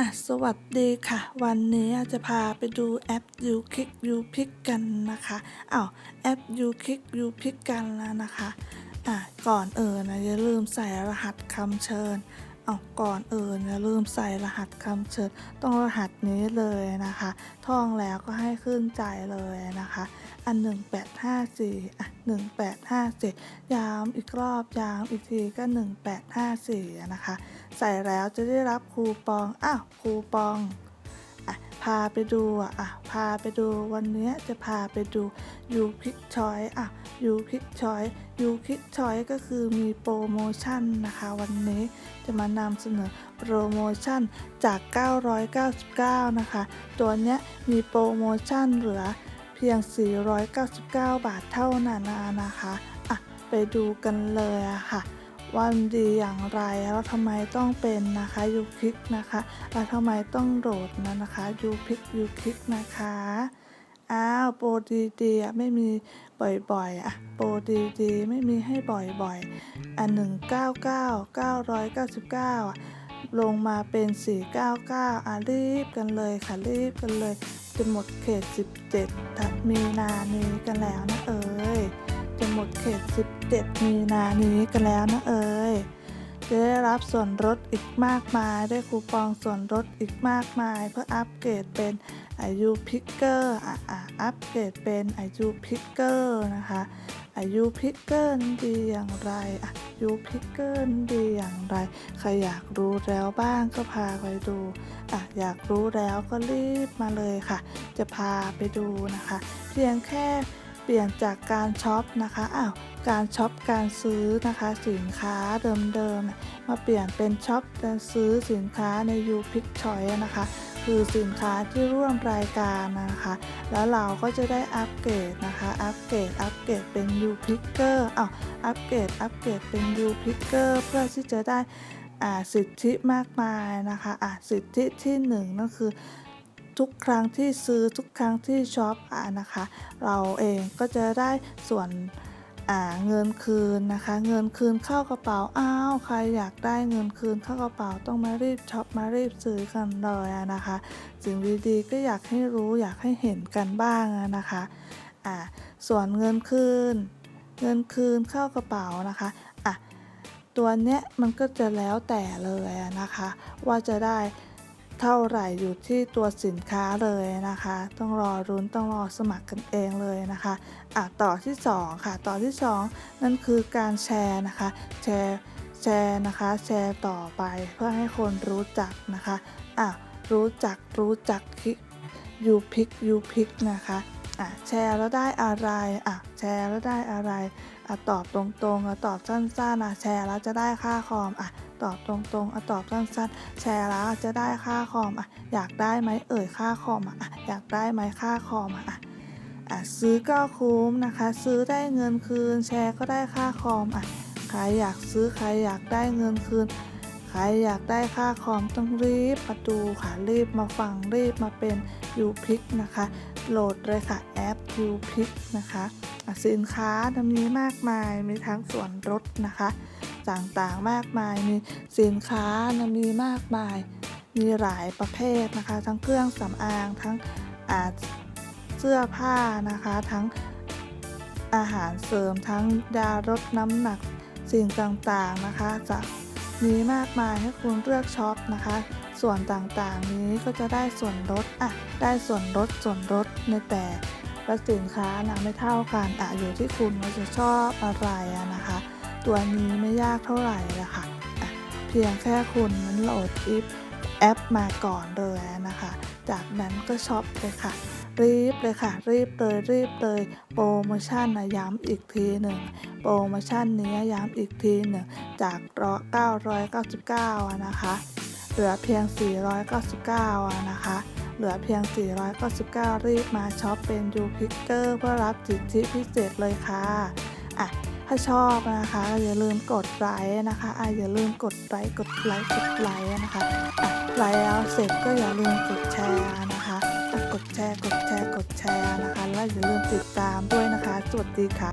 อะสวัสดีค่ะ วันนี้จะพาไปดูแอป u k i c u p i c กันนะคะอ้าวแอป u k i c u p i c กันแล้วนะคะอะก่อนเอ่นนะอย่าลืมใส่รหัสคำเชิญเอาก่อนเอ่นอย่าลืมใส่รหัสคำเชิญต้องรหัสนี้เลยนะคะ ท่องแล้วก็ให้ขึ้นใจเลยนะคะ อัน 1854อะ1854ย้ำอีกรอบย้ำอีกทีก็ 1854 นะคะ ใส่แล้วจะได้รับคูปอง อ้าวคูปองอะพาไปดูอะอะพาไปดูวันนี้จะพาไปดูยูคิกชอยอะยูคิกชอยยูคิกชอยก็คือมีโปรโมชั่นนะคะ วันนี้จะมานำเสนอโปรโมชั่นจาก 999 นะคะ ตัวเนี้ยมีโปรโมชั่นเหลือเพียง 499 บาทเท่านั้นนะคะอะไปดูกันเลยอะค่ะ ว่ามันดีอย่างไร แล้วทำไมต้องเป็นนะคะยูคลิกนะคะ แล้วทำไมต้องโหลดนะนะคะยูพิกยูคลิกนะคะอ้าวโปรดีๆไม่มีบ่อยๆอะโปรดีๆไม่มีให้บ่อยๆอันหนึ่งเก้าเก้าเก้าร้อยเก้าสิบเก้าอะลงมาเป็น 499อะรีบกันเลยค่ะรีบกันเลยจะหมดเขต 17ทัมีนานี้กันแล้วนะเอ่ยจะ หมดเขต 17 มีนานี้กันแล้วนะเอ่ยจะได้รับส่วนลดอีกมากมาย ได้คูปองส่วนลดอีกมากมาย เพื่ออัปเกรดเป็นอายุพิกเกอร์อะอะอัปเกรดเป็นอายุพิกเกอร์นะคะอายุพิกเกอร์ดีอย่างไรอายุพิกเกอร์ดีอย่างไร ใครอยากรู้แล้วบ้างก็พาไปดูอะอยากรู้แล้วก็รีบมาเลยค่ะ จะพาไปดูนะคะ เพียงแค่ ปลี่ยนจากการช็อปนะคะอ้าวการช็อปการซื้อนะคะสินค้าเดิมๆมาเปลี่ยนเป็นช็อปการซื้อสินค้าใน u p i c Choice นะคะคือสินค้าที่ร่วมรายการนะคะ แล้วเราก็จะได้อัปเกรดนะคะ อัปเกรด อัปเกรดเป็น u p i c k e r อ้าวอัปเกรด อัปเกรดเป็น u p i c k e r เพื่อที่จะได้อ่าสิทธิมากมายนะคะอะสิทธิที่หนึ่งนั่นคือ ทุกครั้งที่ซื้อทุกครั้งที่ช็อปอะนะคะ เราเองก็จะได้ส่วนเงินคืนนะคะ เงินคืนเข้ากระเป๋าอ้าวใครอยากได้เงินคืนเข้ากระเป๋าต้องมารีบช็อปมารีบซื้อกันเลยอะนะคะ สิ่งดีๆก็อยากให้รู้อยากให้เห็นกันบ้างนะคะอ่าส่วนเงินคืน เงินคืนเข้ากระเป๋านะคะอะตัวเนี้ยมันก็จะแล้วแต่เลยอะนะคะ ว่าจะได้ เท่าไหร่อยู่ที่ตัวสินค้าเลยนะคะ ต้องรอรุ้นต้องรอสมัครกันเองเลยนะคะอะต่อที่ 2 ค่ะ ต่อที่ 2 นั่นคือการแชร์นะคะ แชร์แชร์นะคะ แชร์ต่อไปเพื่อให้คนรู้จักนะคะอะรู้จักรู้จักคลิกยูพิกยูพิกนะคะอะแชร์แล้วได้อะไรอะแชร์แล้วได้อะไรอะตอบตรงๆอะตอบสั้นๆอะแชร์แล้วจะได้ค่าคอมอะ ตอบตรงๆอะตอบสั้นๆแชร์แล้วจะได้ค่าคอมอะอยากได้ไหมเอ่ยค่าคอมอะอยากได้ไหมค่าคอมอะอะอะซื้อก็คุ้มนะคะ ซื้อได้เงินคืน แชร์ก็ได้ค่าคอมอะใครอยากซื้อใครอยากได้เงินคืน ใครอยากได้ค่าคอมต้องรีบมาดูค่ะรีบมาฟังรีบมาเป็น u p i c นะคะ โหลดเลยค่ะแอป u p i c นะคะสินค้านะมีมากมายมีทั้งส่วนลดนะคะ ต่างๆมากมายมีสินค้านะมีมากมาย มีหลายประเภทนะคะ ทั้งเครื่องสำอางทั้งอาเสื้อผ้านะคะ ทั้งอาหารเสริมทั้งยาลดน้ำหนักสิ่งต่างๆนะคะจะ มีมากมายให้คุณเลือกช็อปนะคะ ส่วนต่างๆนี้ก็จะได้ส่วนลดอะได้ส่วนลดส่วนลดในแต่ละสินค้านะไม่เท่ากันอะอยู่ที่คุณว่าจะชอบอะไรอะนะคะ ตัวนี้ไม่ยากเท่าไหร่ละค่ะะเพียงแค่คุณนั้นโหลดอิฟแอปมาก่อนเลยนะคะ จากนั้นก็ช็อปเลยค่ะ รีบเลยค่ะ รีบเลยรีบเลยโปรโมชั่นนะย้ำอีกทีหนึ่งโปรโมชั่นนี้ย้ำอีกทีหนึ่งจาก999อะนะคะเหลือเพียง 499อะนะคะเหลือเพียง 499 รีบมาช็อปเป็นยูพิกเกอร์เพื่อรับสิทธิพิเศษเลยค่ะอะถ้าชอบนะคะอย่าลืมกดไลค์นะคะอะอย่าลืมกดไลค์กดไลค์กดไลค์นะคะอะไลค์แล้วเสร็จก็อย่าลืมกดแชร์นะคะ กดแชร์ กดแชร์ กดแชร์นะคะ แล้วอย่าลืมติดตามด้วยนะคะ สวัสดีค่ะ